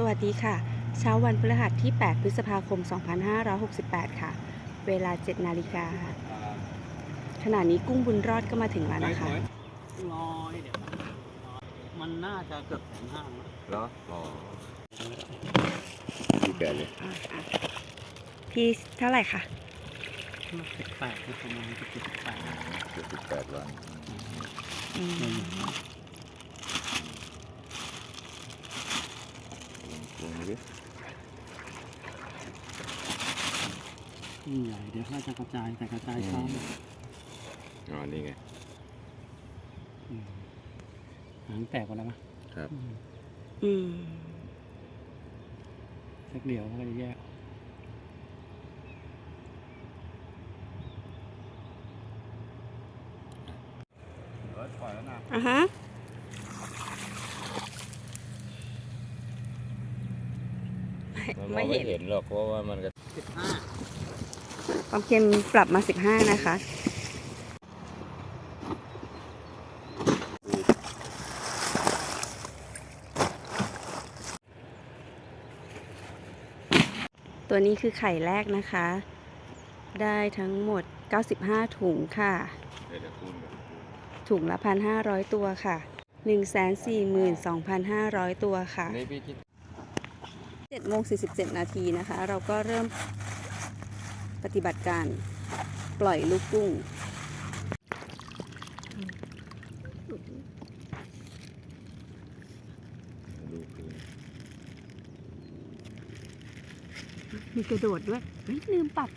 สวัสดีค่ะ เช้าวันพฤหัสที่ 8 พฤษภาคม 2568 ค่ะ เวลา 7 นาฬิกาขณะนี้กุ้งบุญรอดก็มาถึงแล้วนะคะ ร้อยเดี๋ยวมันน่าจะเกือบแสนห้ามั้งเหรออ๋อที่แปดเลยอะอะพี่เท่าไหร่คะสิบแปดประมาณสิบสิบแปดเจ็ดสิบแปดวัน อืม ลง ดินี่ใหญ่เดี๋ยวเขาจะกระจายแต่กระจายช้าอ๋อ นี่ไงอืมหางแตกหมดแล้วมั้ยครับอืมอืมสักเดียวเขาก็จะแยกร้อยปล่ อยแล้วนะอะฮะไม่เห็น เห็นหรอกเพราะว่ามันก็สิบห้าความเค็มปรับมา 15 นะคะ ตัวนี้คือไข่แรกนะคะ ได้ทั้งหมด 95 ถุงค่ะ เดี๋ยวคูณกันถุงละ 1,500 ตัวค่ะ 142,500 ตัวค่ะ นี่พี่คิด 7โมง47 นาทีนะคะ เราก็เริ่มปฏิบัติการปล่อยลูกกุ้งดูคือมีกระโดดด้วยเฮ้ยลืมปรับ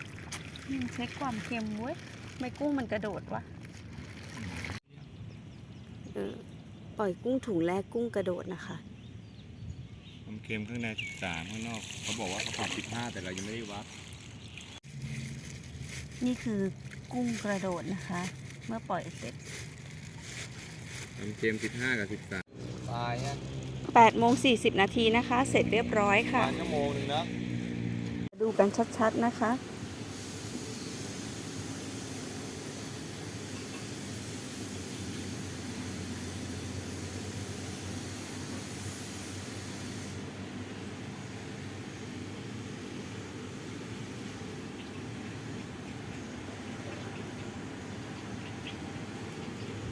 ลืมเช็คความเค็มเว้ยทำไม่กุ้งมันกระโดดวะเออปล่อยกุ้งถุงแรกกุ้งกระโดดนะคะ ความเค็มข้างในสิบสามข้างนอกเขาบอกว่าเขาปรับสิบห้าแต่เรายังไม่ได้วัดนี่คือกุ้งกระโดดนะคะ เมื่อปล่อยเสร็จความเค็มสิบห้ากับสิบสามตายอะ8โมง40นาทีนะคะ เสร็จเรียบร้อยปค่ะระมาณชั่วโมงหนึ่งนะ ดูกันชัดๆนะคะ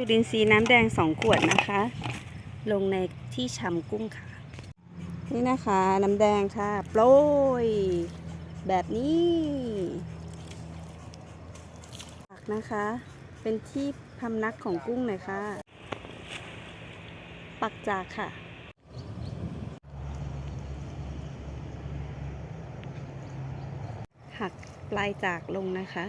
จุลินทรีย์น้ำแดง 2 ขวดนะคะ ลงในที่ชำกุ้งค่ะ นี่นะคะน้ำแดงค่ะ โปรย แบบนี้ปักนะคะ เป็นที่พำนักของกุ้งหน่อยค่ะ ปักจากค่ะหักปลายจากลงนะคะ